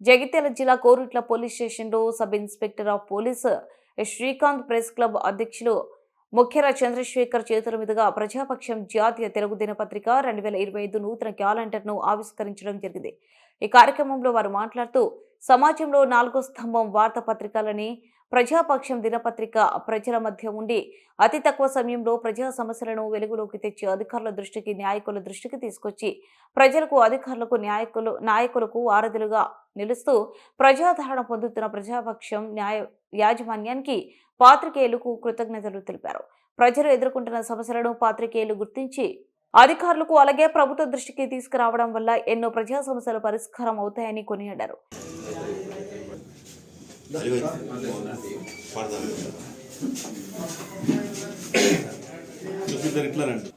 జగిత్యాల జిల్లా కోరుట్ల పోలీస్ స్టేషన్లో sub inspector of police Srikanth press club అధ్యక్షులు ముఖ్యర చంద్రశేఖర్ చేతుల మీదుగా ప్రజాపక్షం జాతీయ తెలుగు దినపత్రిక రెండు వేల ఇరవై ఐదు నూతన క్యాలెండర్ను ఆవిష్కరించడం జరిగింది. ఈ కార్యక్రమంలో వారు మాట్లాడుతూ సమాజంలో నాలుగో స్తంభం వార్తాపత్రికలని ప్రజాపక్షం దినపత్రిక ప్రజల మధ్య ఉండి అతి తక్కువ సమయంలో ప్రజా సమస్యలను వెలుగులోకి తెచ్చి అధికారుల దృష్టికి న్యాయకుల దృష్టికి తీసుకొచ్చి ప్రజలకు అధికారులకు న్యాయకులు నాయకులకు వారధులుగా నిలుస్తూ ప్రజాదరణ పొందుతున్న ప్రజాపక్షం న్యాయ యాజమాన్యానికి పాత్రికేయులకు కృతజ్ఞతలు తెలిపారు. ప్రజలు ఎదుర్కొంటున్న సమస్యలను పాత్రికేయులు గుర్తించి అధికారులకు అలాగే ప్రభుత్వ దృష్టికి తీసుకురావడం వల్ల ఎన్నో ప్రజా సమస్యలు పరిష్కారం అవుతాయని కొనియాడారు. చూపిద్దరు ఇట్లా రండి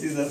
సీజర్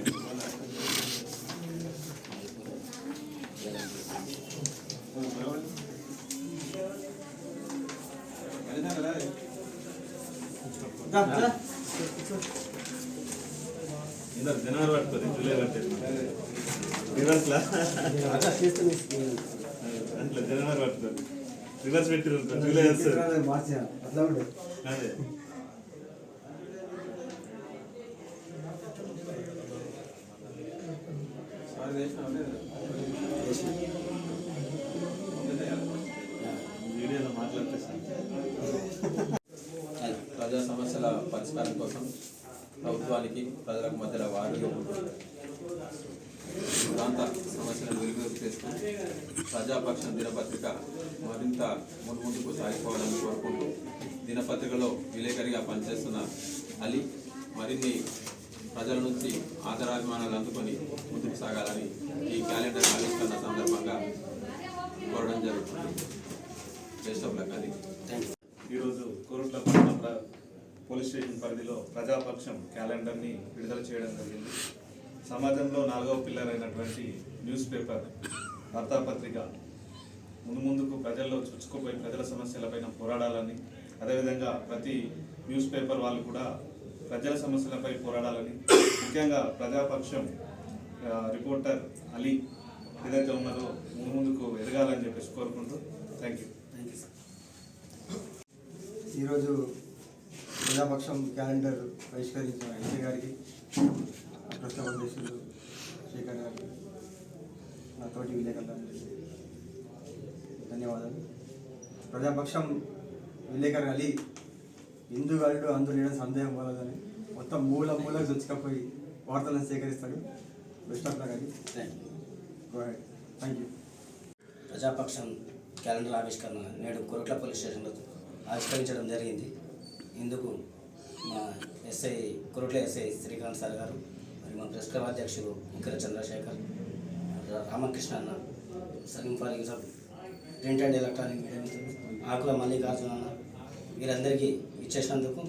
జనవరి పట్టుకోరు జూలై పట్టారు రివర్స్ లా అట్లా జనవరి పట్టుకోరు రివర్స్ పెట్టిరు జూలై వస్తుంది అట్లా అదే ప్రజా సమస్యల పరిష్కారం కోసం ప్రభుత్వానికి ప్రజలకు మధ్యలో వారిగా ప్రాంత సమస్యలను వెలుగు చేస్తూ ప్రజాపక్షం దినపత్రిక మరింత మున్ముందుకు సాగిపోవాలని కోరుకుంటూ దినపత్రికలో విలేకరిగా పనిచేస్తున్న అలీ మరిన్ని ప్రజల నుంచి ఆదరాభిమానాలు అందుకొని ముందుకు సాగాలని ఈ క్యాలెండర్ ఆవిష్కరణ సందర్భంగా కోరడం జరుగుతుంది. బెస్ట్ ఆఫ్ లక్ అది ఈరోజు కోరుట్ల పట్టణ పోలీస్ స్టేషన్ పరిధిలో ప్రజాపక్షం క్యాలెండర్ని విడుదల చేయడం జరిగింది. సమాజంలో నాలుగవ పిల్లర్ అయినటువంటి న్యూస్ పేపర్ వార్తాపత్రిక ముందు ముందుకు ప్రజల్లో చుచ్చుకుపోయి ప్రజల సమస్యలపైన పోరాడాలని అదేవిధంగా ప్రతి న్యూస్ పేపర్ వాళ్ళు కూడా ప్రజల సమస్యలపై పోరాడాలని ముఖ్యంగా ప్రజాపక్షం రిపోర్టర్ అలీ ఏదైతే ఉన్నదో ముందు ముందుకు ఎదగాలని చెప్పేసి కోరుకుంటూ థ్యాంక్ యూ ఈరోజు ప్రజాపక్షం క్యాలెండర్ బహిష్కరించిన ఎన్టీ గారికి ప్రస్తుత అధ్యక్షులు శేఖర్ గారికి నా తోటి విలేకరులందరికీ ధన్యవాదాలు. ప్రజాపక్షం విలేకరు అలీ హిందూ గారుడు అందు లేడం సందేహం వలదని మొత్తం మూల మూలకు చొచ్చుకపోయి వార్తలను సేకరిస్తాడు బెస్ట్ ఆఫ్ లక్ అది థ్యాంక్ యూ ప్రజాపక్షం క్యాలెండర్ ఆవిష్కరణ నేడు కొరట్ల పోలీస్ స్టేషన్లో ఆవిష్కరించడం జరిగింది. ఇందుకు మా SI Korutla SI Srikanth sir గారు మరి మా ప్రెస్ క్లబ్ అధ్యక్షుడు ఇంకర చంద్రశేఖర్ రామకృష్ణ అన్న సలీం ఫాలింగ్ సాబ్ print and electronic media Akula Mallikarjuna అన్న వీరందరికీ ఇచ్చేసినందుకు